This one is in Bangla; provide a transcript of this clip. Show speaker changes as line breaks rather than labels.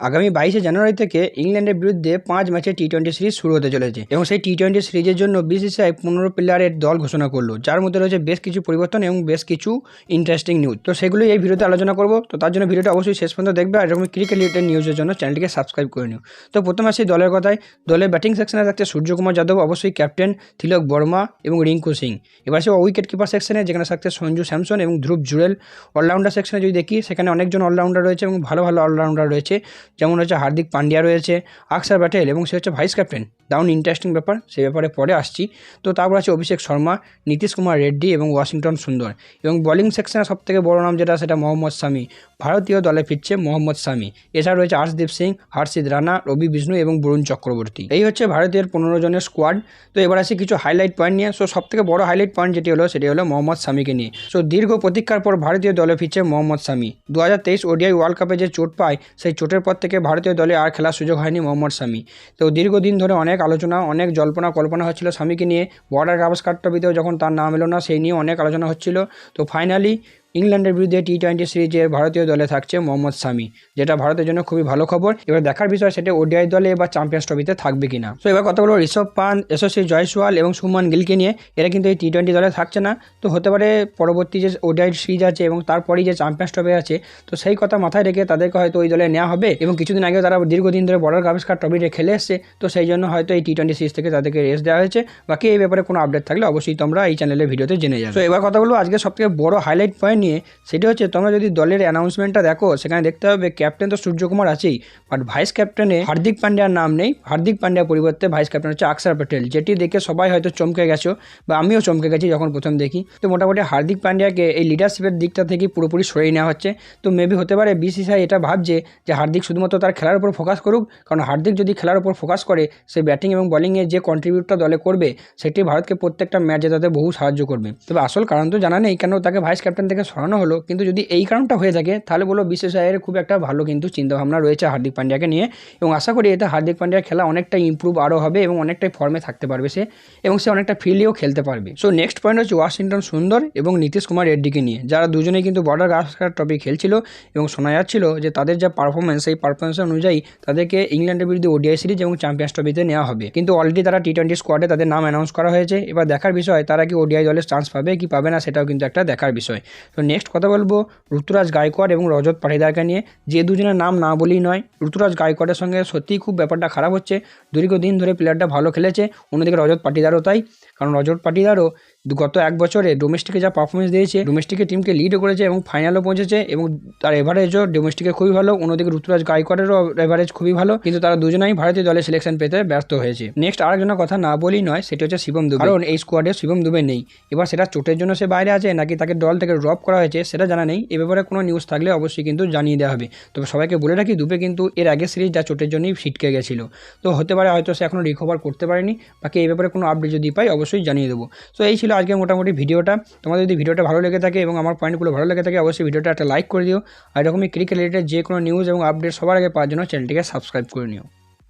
আগামী বাইশে জানুয়ারি থেকে ইংল্যান্ডের বিরুদ্ধে পাঁচ ম্যাচে টি টোয়েন্টি সিরিজ শুরু হতে চলেছে এবং সেই টি টোয়েন্টি সিরিজের জন্য বিসিসিআই পনেরো প্লেয়ারের দল ঘোষণা করল, যার মধ্যে রয়েছে বেশ কিছু পরিবর্তন এবং বেশ কিছু ইন্টারেস্টিং নিউজ তো সেগুলোই এই ভিডিওতে আলোচনা করব। তো তার জন্য ভিডিওটা অবশ্যই শেষ পর্যন্ত দেখবে আর এরকম ক্রিকেট রিলেটেড নিউজের জন্য চ্যানেলটিকে সাবস্ক্রাইব করে নিও। তো প্রথমে আসি দলের কথায়। দলের ব্যাটিং সেকশনে থাকছে সূর্যকুমার যাদব, অবশ্যই ক্যাপ্টেন তিলক বর্মা এবং রিঙ্কু সিং। এবার সে উইকেট কিপার সেকশনে যেখানে থাকছে সঞ্জু স্যামসন এবং ধ্রুব জুরেল অলরাউন্ডার সেকশনে যদি দেখি, সেখানে অনেকজন অলরাউন্ডার রয়েছে এবং ভালো ভালো অলরাউন্ডার রয়েছে। যেমন হচ্ছে হার্দিক পান্ডিয়া রয়েছে, আকসার প্যাটেল এবং সে হচ্ছে ভাইস ক্যাপ্টেন। দারুণ ইন্টারেস্টিং ব্যাপার, সে ব্যাপারে পরে আসছি। তো তারপর আছে অভিষেক শর্মা, নীতিশ কুমার রেড্ডি এবং ওয়াশিংটন সুন্দর। এবং বোলিং সেকশনে সব থেকে বড় নাম যেটা, সেটা মোহাম্মদ শামি। ভারতীয় দলে ফিরছে মোহাম্মদ শামি। এছাড়া রয়েছে আর্শদীপ সিং, হর্ষিত রানা, রবি বিষ্ণু এবং বরুণ চক্রবর্তী। এই হচ্ছে ভারতের পনেরো জনের স্কোয়াড তো এবার আসি কিছু হাইলাইট পয়েন্ট নিয়ে। সো সব থেকে বড় হাইলাইট পয়েন্ট যেটি হলো, সেটি হলো মোহাম্মদ শামিকে নিয়ে। সো দীর্ঘ প্রতীক্ষার পর ভারতীয় দলে ফিরছে মোহাম্মদ শামি। দু হাজার তেইশ ওডিআই ওয়ার্ল্ড কাপে যে চোট পায়, সেই চোটের পর থেকে ভারতীয় দলে আর খেলার সুযোগ হয়নি মোহাম্মদ শামি। তো দীর্ঘদিন ধরে অনেক আলোচনা, অনেক জল্পনা, কল্পনা হচ্ছিল স্বামীকে নিয়ে। বর্ডার গাভাস্কার ট্রফিতেও যখন তার নাম এলো না, সেই নিয়ে অনেক আলোচনা হচ্ছিল। তো ফাইনালি ইংল্যান্ডের বিরুদ্ধে টি টোয়েন্টি সিরিজের ভারতীয় দলে থাকছে মোহাম্মদ শামি যেটা ভারতের জন্য খুবই ভালো খবর। এবার দেখার বিষয় সেটা ওডিআই দলে বা চ্যাম্পিয়ন্স ট্রফিতে থাকবে কিনা। তো এবার কথা বলব ঋষভ পান এসএসসি জয়সওয়াল এবং সুমান গিলকে নিয়ে। এরা কিন্তু এই টি টোয়েন্টি দলে থাকছে না। তো হতে পারে পরবর্তী যে ওডিআই সিরিজ আছে এবং তারপরেই যে চ্যাম্পিয়ন্স ট্রফি আছে, তো সেই কথা মাথায় রেখে তাদেরকে হয়তো ওই দলে নেওয়া হবে এবং কিছুদিন আগেও তারা দীর্ঘদিন ধরে বর্ডার গাভিস্কার ট্রফিতে খেলে এসছে। তো সেই জন্য হয়তো এই টি টোয়েন্টি সিরিজ থেকে তাদেরকে রেস্ট দেওয়া হয়েছে। বাকি এই ব্যাপারে কোনো আপডেট থাকলে অবশ্যই তোমরা এই চ্যানেলের ভিডিওতে জেনে যাবে। তো এবার কথা বলব আজকে সবথেকে বড় হাইলাইট পয়েন্ট নিয়ে, সেটি হচ্ছে তোমরা যদি দলের অ্যানাউন্সমেন্টটা দেখো, সেখানে দেখতে হবে ক্যাপ্টেন তো সূর্যকুমার আছেই বাট ভাইস ক্যাপ্টেনে হার্দিক পান্ডিয়ার নাম নেই। হার্দিক পান্ডিয়ার পরিবর্তে ভাইস ক্যাপ্টেন হচ্ছে আকসার প্যাটেল, যেটি দেখে সবাই হয়তো চমকে গেছো, বা আমিও চমকে গেছি যখন প্রথম দেখি। তো মোটামুটি হার্দিক পান্ডিয়াকে এই লিডারশিপের দিকটা থেকে পুরোপুরি সরিয়ে নেওয়া হচ্ছে। তো মেবি হতে পারে বিসিসিআই এটা ভাবছে যে হার্দিক শুধুমাত্র তার খেলার উপর ফোকাস করুক, কারণ হার্দিক যদি খেলার উপর ফোকাস করে, সে ব্যাটিং এবং বলিংয়ে যে কন্ট্রিবিউটটা দলে করবে, সেটি ভারতকে প্রত্যেকটা ম্যাচ জেতাতে বহু সাহায্য করবে। তবে আসল কারণ তো জানা নেই কেন তাকে ভাইস ক্যাপ্টেন থেকে সরানো হলো, কিন্তু যদি এই কারণটা হয়ে থাকে, তাহলে বলো বিসিসিআইয়ের খুব একটা ভালো কিন্তু চিন্তাভাবনা রয়েছে হার্দিক পান্ডিয়াকে নিয়ে। এবং আশা করি এতে হার্দিক পান্ডিয়ার খেলা অনেকটা ইম্প্রুভ আরও হবে এবং অনেকটাই ফর্মে থাকতে পারবে সে, এবং সে অনেকটা ফিল্ডেও খেলতে পারবে। সো নেক্সট পয়েন্ট হচ্ছে ওয়াশিংটন সুন্দর এবং নীতিশ কুমার রেড্ডিকে নিয়ে। যারা দুজনেই কিন্তু বর্ডার গাভাস্কার ট্রফি খেলছিল এবং শোনা যাচ্ছিল যে তাদের যা পারফরমেন্স সেই পারফরমেন্স অনুযায়ী তাদেরকে ইংল্যান্ডের বিরুদ্ধে ওডিআই সিরিজ এবং চ্যাম্পিয়ন্স ট্রফিতে নেওয়া হবে। কিন্তু অলরেডি তারা টি টোয়েন্টি স্কোয়াডে তাদের নাম অ্যানাউন্স করা হয়েছে। এবার দেখার বিষয়, তারা কি ওডিআই দলের চান্স পাবে কি পাবে না, সেটাও কিন্তু একটা দেখার বিষয়। তো নেক্সট কথা বলব ঋতুরাজ গায়কোয়াড় এবং রজত পাঠিদারকে নিয়ে। যে দুজনের নাম না বলেই নয়, ঋতুরাজ গায়কোয়াড়ের সঙ্গে সত্যিই খুব ব্যাপারটা খারাপ হচ্ছে। দীর্ঘদিন ধরে প্লেয়ারটা ভালো খেলেছে, অন্যদিকে রজত পাটিদারও তাই। কারণ রজত পাটিদারও গত এক বছরে ডোমেস্টিকে যা পারফরমেন্স দিয়েছে ডোমেস্টিকের টিমকে লিডও করেছে এবং ফাইনালও পৌঁছেছে এবং তার এভারেজও ডোমেস্টিকে খুবই ভালো। অন্যদিকে ঋতুরাজ গায়কোয়াড়েরও এভারেজ খুবই ভালো। কিন্তু তারা দুজনেই ভারতীয় দলে সিলেকশন পেতে ব্যর্থ হয়েছে। নেক্সট আরেকজনের কথা না বলেই নয়, সেটি হচ্ছে শিবম দুবে। কারণ এই স্কোয়াডে শিবম দুবে নেই। এবার সেটা চোটের জন্য সে বাইরে আছে নাকি তাকে দল থেকে ড্রপ করা হয়েছে, সেটা জানা নেই। এ ব্যাপারে কোনো নিউজ থাকলে অবশ্যই কিন্তু জানিয়ে দেওয়া হবে। তবে সবাইকে বলে রাখি, দুবে কিন্তু এর আগে সিরিজ যা চোটের জন্যই ছিটকে গেছিল। তো হতে পারে হয়তো সে এখনও রিকভার করতে পারেনি। বাকি এই ব্যাপারে কোনো আপডেট যদি পাই, অবশ্যই জানিয়ে দেবো। তো এই ছিল আজকে মোটামুটি ভিডিওটা। তোমাদের যদি ভিডিওটা ভালো লেগে থাকে এবং আমার পয়েন্টগুলো ভালো লেগে থাকে, অবশ্যই ভিডিওটা একটা লাইক করে দিও। আর এরকমই ক্রিকেট রিলেটেড যে কোনো নিউজ এবং আপডেট সবার আগে পাওয়ার জন্য চ্যানেলটিকে সাবস্ক্রাইব করে নিও।